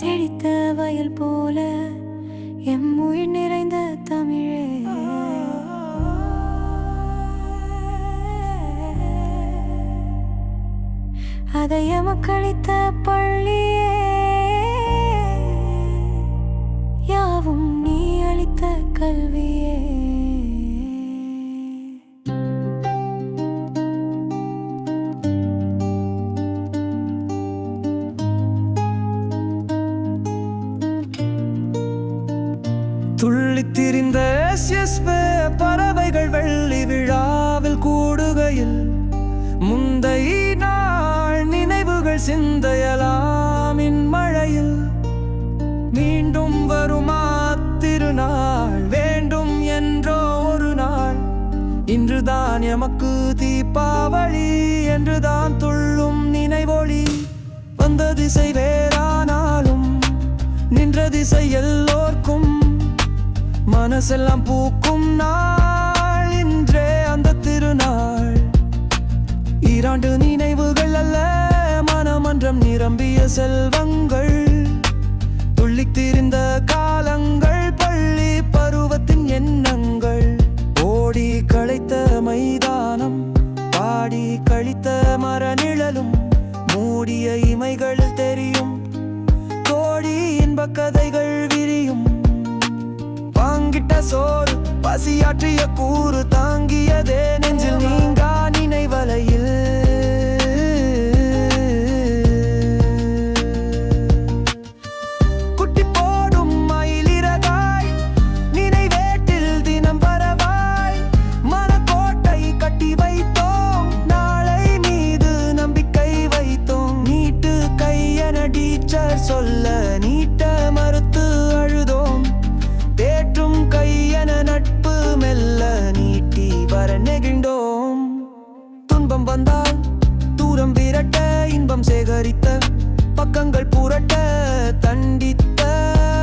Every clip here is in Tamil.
செழித்த வயல் போல எம் உயிர் நிறைந்த தமிழே. அதை எமக்களித்த பள்ளியே யாவும் நீ அளித்த கல்வியே. விழித்திருந்த பறவைகள் வெள்ளி விழாவில் கூடுகையில் முந்தை நாள் நினைவுகள் சிந்தையலாமின் மழையில் மீண்டும் வருமா திருநாள் வேண்டும் என்றோ ஒரு நாள். இன்றுதான் எமக்கு தீபாவளி என்றுதான் துள்ளும் நினைவொளி. வந்த திசை வேறானாலும் நின்ற திசை எல்லோர்க்கும் மனசெல்லாம் பூக்கும் நாள் இன்றே அந்த திருநாள். ஈராண்டு நினைவுகள் அல்ல மனமன்றம் நிரம்பிய செல்வங்கள். துள்ளித் திரிந்த காலங்கள் பள்ளி பருவத்தின் எண்ணங்கள். ஓடி களைத்த மைதானம் பாடி கழித்த மரநிழலும் மூடிய இமைகள் தெரியும். கோடி இன்பக் கதைகள் பாங்கிட்ட சோறு பசியாற்றிய கூறு தாங்கியதே நெஞ்சில் நீங்கா நினைவலையில். சொல்ல நீ இன்பம் பக்கங்கள் புரட்ட தண்டித்த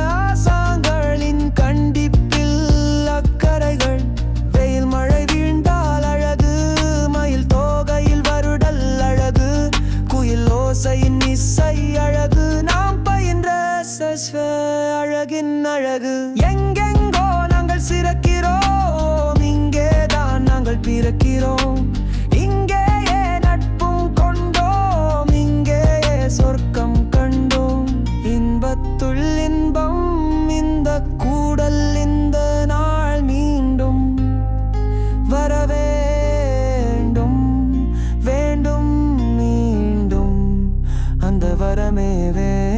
ஆசாங்களின் கண்டிப்பில் அக்கறைகள். வெயில் மழை வீழ்ந்தால் அழகு மயில் தோகையில் வருடல் அழகு. குயில் ஓசையின் இசை அழகு நாம் பயின்ற அழகின் அழகு. वरमेवे